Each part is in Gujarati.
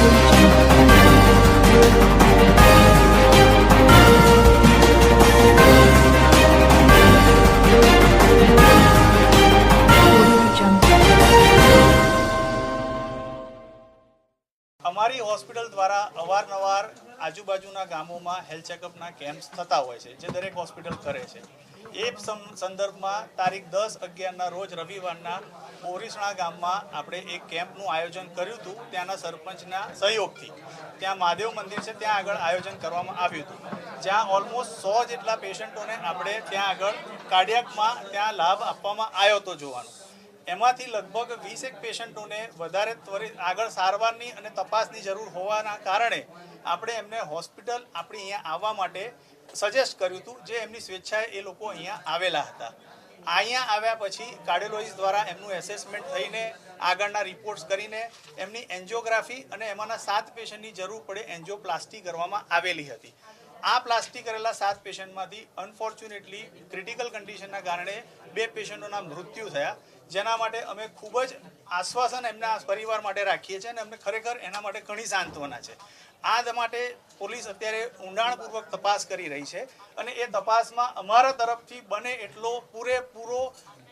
અમારી દ્વારા અવારનવાર આજુબાજુના ગામોમાં હેલ્થ ચેકઅપના કેમ્પ્સ થતા હોય છે, જે દરેક હોસ્પિટલ કરે છે. એ સંદર્ભમાં તારીખ દસ અગિયારના રોજ રવિવારના ઓરિસણા ગામમાં આપણે એક કેમ્પનું આયોજન કર્યું હતું, ત્યાંના સરપંચના સહયોગથી. ત્યાં મહાદેવ મંદિર છે, ત્યાં આગળ આયોજન કરવામાં આવ્યું હતું. જ્યાં ઓલમોસ્ટ સો જેટલા પેશન્ટોને આપણે ત્યાં આગળ કાર્ડિયાકમાં ત્યાં લાભ આપવામાં આવ્યો હતો જોવાનો. એમાંથી લગભગ વીસેક પેશન્ટોને વધારે ત્વરિત આગળ સારવારની અને તપાસની જરૂર હોવાના કારણે આપણે એમને હોસ્પિટલ આપણી અહીંયા આવવા માટે સજેસ્ટ કર્યું હતું જે એમની સ્વેચ્છાએ એ લોકો અહીંયા આવેલા હતા. અહીંયા આવ્યા પછી કાર્ડિયોલોજીસ્ટ દ્વારા એમનું એસેસમેન્ટ થઈને આગળના રિપોર્ટ્સ કરીને એમની એન્જિયોગ્રાફી અને એમાંના સાત પેશન્ટની જરૂર પડે એન્જિયોપ્લાસ્ટી કરવામાં આવેલી હતી. આ પ્લાસ્ટિક કરેલા સાત પેશન્ટમાંથી અનફોર્ચ્યુનેટલી ક્રિટિકલ કન્ડિશનના કારણે બે પેશન્ટોના મૃત્યુ થયા. જેના માટે અમે ખૂબ જ આશ્વાસન એમના પરિવાર માટે રાખીએ છીએ અને અમને ખરેખર એના માટે ઘણી સાંત્વના છે. આ માટે પોલીસ અત્યારે ઊંડાણપૂર્વક તપાસ કરી રહી છે અને એ તપાસમાં અમારા તરફથી બને એટલો પૂરેપૂરો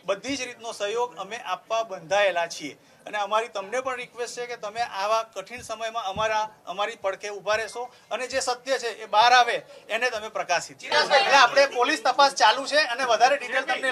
બધી જ રીતનો સહયોગ અમે આપવા બંધાયેલા છીએ. અને અમારી તમને પણ રિક્વેસ્ટ છે કે તમે આવા કઠિન સમયમાં અમારા અમારી પડખે ઊભા રહેશો. અને જે સત્ય છે એ બહાર આવે એને તમે પ્રકાશિત એટલે આપણે પોલીસ તપાસ ચાલુ છે અને વધારે ડિટેલ તમને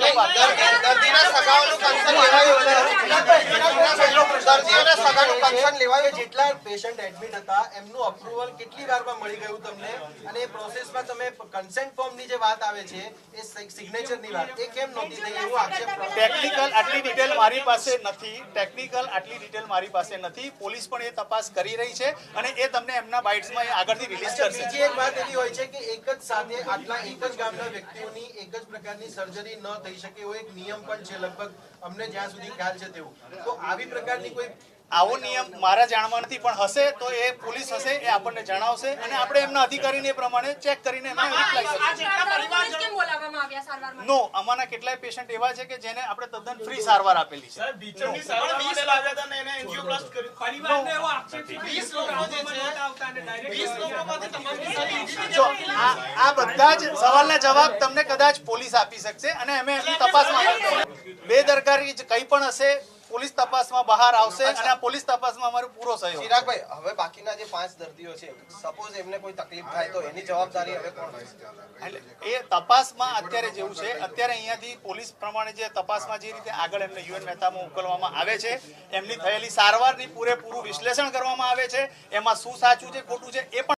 લેવાયું જેટલા પેશન્ટ એડમિટ હતા એમનું અપ્રુવલ કેટલી વારમાં મળી ગયું તમને? અને એ પ્રોસેસમાં તમે કન્સેન્ટ ફોર્મની જે વાત આવે છે એ સિગ્નેચરની વાત. એ કેમ નહોતી થઈ? એવું આક્ષેપ ટેકનિકલ આટલી ડિટેલ મારી પાસે નથી. ટેકનિકલ આટલી ડિટેલ મારી પાસે નથી. પોલીસ પણ એ તપાસ કરી રહી છે અને એ તમને એમના બાઇટ્સમાં આગળથી રિલીઝ કરશે. બીજી એક વાત એવી હોય છે કે એક જ સાથે આટલા એક જ ગામના વ્યક્તિઓની એક જ પ્રકારની સર્જરી ન થઈ શકે એવો એક નિયમ પણ છે લગભગ અમને જ્યાં સુધી ખ્યાલ છે તેવું. તો આવી પ્રકારની કોઈ આવો નિયમ મારા જાણમાં નથી પણ હશે તો એ પોલીસ હશે એ આપણને જણાવશે અને આપણે એમના અધિકારીને એ પ્રમાણે ચેક કરીને એમને રિપ્લાય નો આમાંના કેટલાય પેશન્ટ એવા છે કે જેને આપણે તદ્દન ફ્રી સારવાર આપેલી છે. બીચરની સારવાર માટે લાવ્યા હતા ને એને angioplasty કર્યું. પરિવારને એવો આક્ષેપ છે કે વીસ લોકો જે છે, નહોતા આવતા અને direct વીસ લોકોમાંથી તમારી સાથે જો આ આ બધા જ સવાલના જવાબ તમને કદાચ પોલીસ આપી શકશે અને અમે એમની તપાસમાં બેદરકારી જ કંઈ પણ હશે પોલીસ તપાસમાં બહાર આવશે અને પોલીસ તપાસમાં અમારો પૂરો સહયોગ ચિરાગભાઈ હવે બાકીના જે પાંચ દર્દીઓ છે સપોઝ એમને કોઈ તકલીફ થાય તો એની જવાબદારી હવે કોણ રહેશે એટલે એ તપાસમાં અત્યારે જેવું છે અત્યારે અહીંયાથી પોલીસ પ્રમાણે જે તપાસમાં જે રીતે આગળ એમને યુએન મહેતામાં મોકલવામાં આવે છે એમની થયેલી સારવારની પૂરેપૂરું વિશ્લેષણ કરવામાં આવે છે એમાં શું સાચું છે ખોટું છે એ પણ